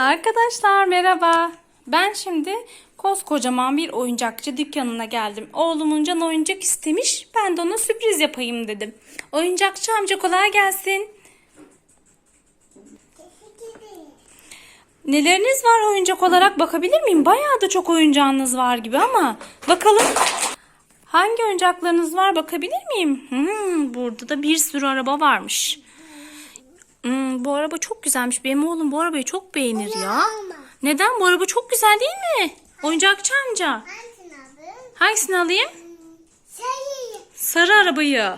Arkadaşlar merhaba. Ben şimdi koskocaman bir oyuncakçı dükkanına geldim. Oğlumun can oyuncak istemiş. Ben de ona sürpriz yapayım dedim. Oyuncakçı amca kolay gelsin. Neleriniz var oyuncak olarak bakabilir miyim? Bayağı da çok oyuncağınız var gibi ama bakalım. Hangi oyuncaklarınız var bakabilir miyim? Hmm, burada da bir sürü araba varmış. Hmm, bu araba çok güzelmiş. Benim oğlum bu arabayı çok beğenir ya. Neden? Bu araba çok güzel değil mi? Oyuncakçı amca. Hangisini aldın? Hangisini alayım? Sayı. Sarı arabayı.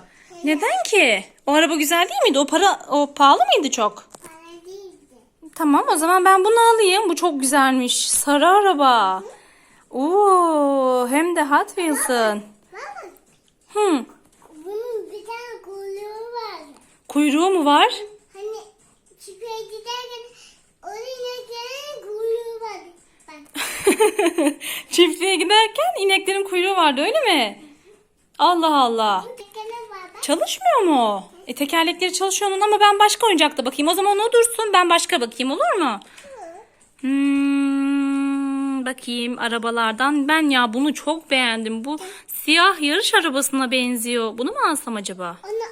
Neden ki? O araba güzel değil miydi? O para o pahalı mıydı çok? Para değildi. Tamam o zaman ben bunu alayım. Bu çok güzelmiş. Sarı araba. Oo, hem de Hot Wheels'ın. Baba Hmm, bunun bir tane kuyruğu var. kuyruğu mu var? Giderken gelen kuyruğu var. Çiftliğe giderken ineklerin kuyruğu vardı öyle mi? Allah Allah. Çalışmıyor mu o? E tekerlekleri çalışıyor onun ama ben başka oyuncakta bakayım. O zaman o dursun ben başka bakayım olur mu? Hmm, bakayım arabalardan. Ben ya bunu çok beğendim. Bu siyah yarış arabasına benziyor. Bunu mu alsam acaba? Onu.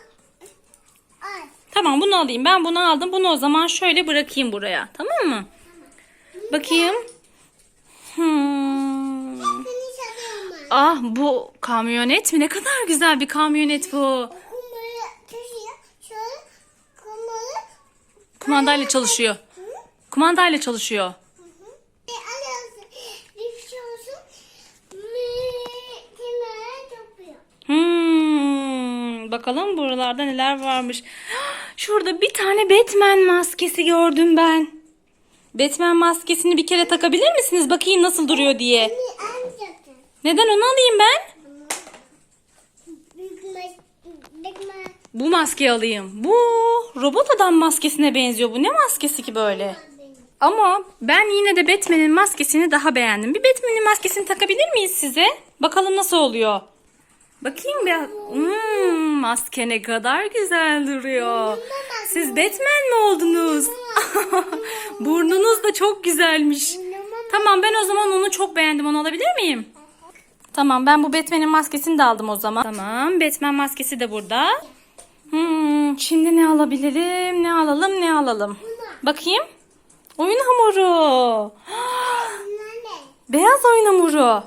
Tamam bunu alayım. Ben bunu aldım. Bunu o zaman şöyle bırakayım buraya. Tamam mı? Bakayım. Hmm. Ah bu kamyonet mi? Ne kadar güzel bir kamyonet bu. Kumandayla çalışıyor. Kumandayla çalışıyor. Hmm, bakalım buralarda neler varmış. Şurada bir tane Batman maskesi gördüm ben. Batman maskesini bir kere takabilir misiniz? Bakayım nasıl duruyor diye. Neden onu alayım ben? Bu maskeyi alayım. Bu robot adam maskesine benziyor. Bu ne maskesi ki böyle? Ama ben yine de Batman'in maskesini daha beğendim. Bir Batman'in maskesini takabilir miyiz size? Bakalım nasıl oluyor. Bakayım bir. Hmm, maske ne kadar güzel duruyor. Siz Batman mi oldunuz? Burnunuz da çok güzelmiş. Tamam ben o zaman onu çok beğendim. Onu alabilir miyim? Tamam ben bu Batman'in maskesini de aldım o zaman. Tamam Batman maskesi de burada. Hmm, şimdi ne alabilirim? Ne alalım? Ne alalım? Bakayım. Oyun hamuru. Beyaz oyun hamuru.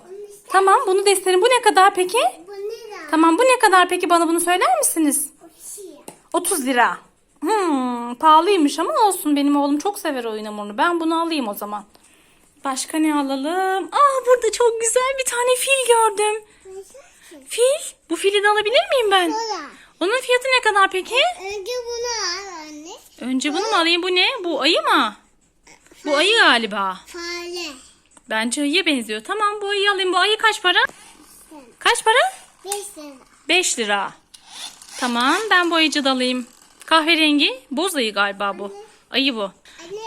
Tamam bunu da isterim. Bu ne kadar peki? Tamam bu ne kadar peki bana bunu söyler misiniz? O şey. 30 lira. Hmm, pahalıymış ama olsun benim oğlum çok sever oyun hamurunu. Ben bunu alayım o zaman. Başka ne alalım? Aa burada çok güzel bir tane fil gördüm. Fil? Bu fili de alabilir miyim ben? Sonra. Onun fiyatı ne kadar peki? Önce bunu al anne. Önce bunu mu alayım? Bu ne? Bu ayı mı? Bu ayı galiba. Fare. Bence ayıya benziyor. Tamam bu ayıyı alayım. Bu ayı kaç para? Kaç para? Beş lira. 5 lira. Tamam ben bu ayıcı da alayım. Kahverengi. Boz ayı galiba bu. Ayı bu.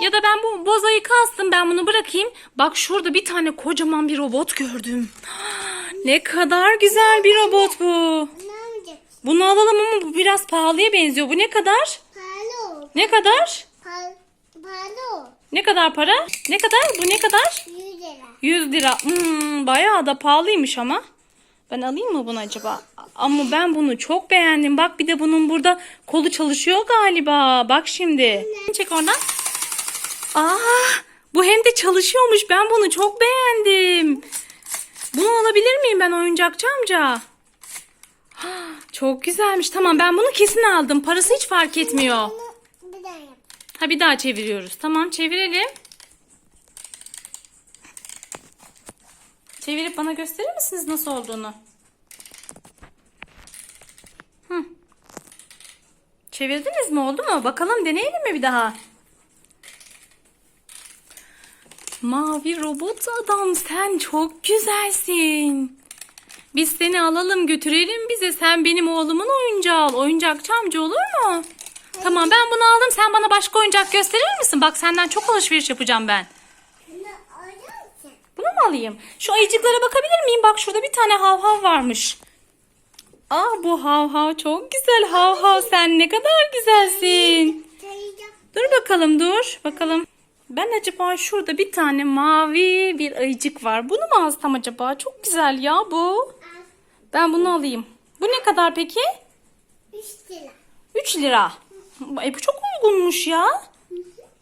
Ya da ben bu boz ayı kalsın ben bunu bırakayım. Bak şurada bir tane kocaman bir robot gördüm. Ne kadar güzel bir robot bu. Bunu alalım ama bu biraz pahalıya benziyor. Bu ne kadar? Palo. Ne kadar? Pal, palo. Ne kadar para? Ne kadar? Bu ne kadar? Yüz lira. 100 lira. Hmm, bayağı da pahalıymış ama. Ben alayım mı bunu acaba? Ama ben bunu çok beğendim. Bak bir de bunun burada kolu çalışıyor galiba. Bak şimdi. Çek oradan. Aa, bu hem de çalışıyormuş. Ben bunu çok beğendim. Bunu alabilir miyim ben oyuncakçı amca? Çok güzelmiş. Tamam ben bunu kesin aldım. Parası hiç fark etmiyor. Ha bir daha çeviriyoruz. Tamam çevirelim. Çevirip bana gösterir misiniz nasıl olduğunu? Hı. Çevirdiniz mi oldu mu? Bakalım deneyelim mi bir daha? Mavi robot adam sen çok güzelsin. Biz seni alalım götürelim bize. Sen benim oğlumun oyuncağı al. Oyuncakçı amca olur mu? Tamam ben bunu aldım. Sen bana başka oyuncak gösterir misin? Bak senden çok alışveriş yapacağım ben. Mu alayım? Şu ayıcıklara bakabilir miyim? Bak şurada bir tane hav hav varmış. Aa bu hav hav çok güzel. Hav hav sen ne kadar güzelsin. Sayacağım. Dur bakalım dur. Bakalım. Ben acaba şurada bir tane mavi bir ayıcık var. Bunu mu alsam acaba? Çok güzel ya bu. Ben bunu alayım. Bu ne kadar peki? Üç lira. 3 lira. E bu çok uygunmuş ya.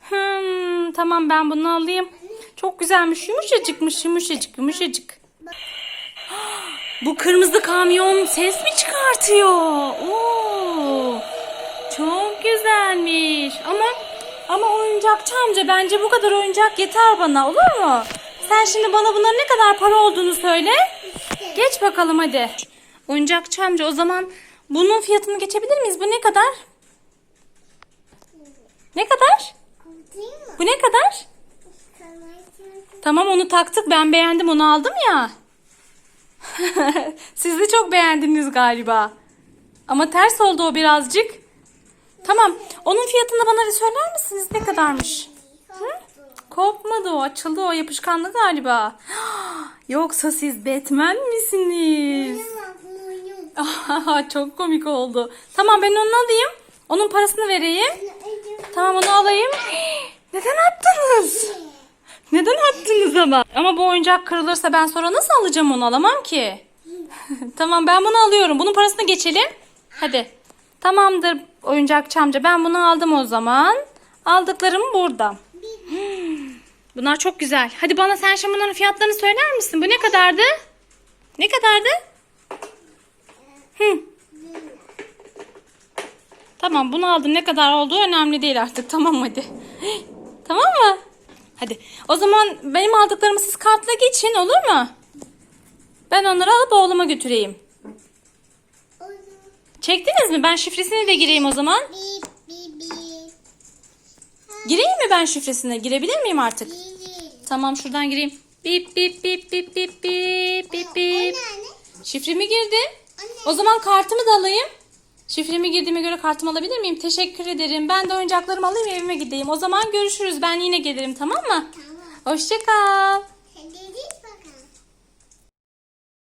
Hmm, tamam ben bunu alayım. Çok güzelmiş. Yumuşacıkmış. Yumuşacık yumuşacık. Bu kırmızı kamyon ses mi çıkartıyor? Oo, çok güzelmiş. Ama ama oyuncakçı amca bence bu kadar oyuncak yeter bana olur mu? Sen şimdi bana bunların ne kadar para olduğunu söyle. Geç bakalım hadi. Oyuncakçı amca o zaman bunun fiyatını geçebilir miyiz? Bu ne kadar? Ne kadar? Bu ne kadar? Tamam onu taktık ben beğendim onu aldım ya. Siz de çok beğendiniz galiba. Ama ters oldu o birazcık. Tamam onun fiyatını bana bir söyler misiniz ne kadarmış? Kopmadı o açıldı o yapışkanlı galiba. Yoksa siz Batman misiniz? Çok komik oldu. Tamam ben onu alayım. Onun parasını vereyim. Tamam onu alayım. Neden attınız? Neden attınız ama? Ama bu oyuncak kırılırsa ben sonra nasıl alacağım onu alamam ki. tamam ben bunu alıyorum. Bunun parasını geçelim. Hadi. Tamamdır oyuncakçı amca. Ben bunu aldım o zaman. Aldıklarım burada. Bunlar çok güzel. Hadi bana sen şimdi bunların fiyatlarını söyler misin? Bu ne kadardı? Ne kadardı? Hı. Tamam bunu aldım. Ne kadar olduğu önemli değil artık. Tamam hadi. tamam mı? Hadi. O zaman benim aldıklarımı siz kartla geçin olur mu? Ben onları alıp oğluma götüreyim. Çektiniz mi? Ben şifresini de gireyim o zaman. Gireyim mi ben şifresine? Girebilir miyim artık? Tamam şuradan gireyim. Bip bip bip bip bip bip bip bip. Şifremi girdim. O zaman kartımı da alayım. Şifremi girdiğime göre kartımı alabilir miyim? Teşekkür ederim. Ben de oyuncaklarımı alayım evime gideyim. O zaman görüşürüz. Ben yine gelirim tamam mı? Tamam. Hoşça kal.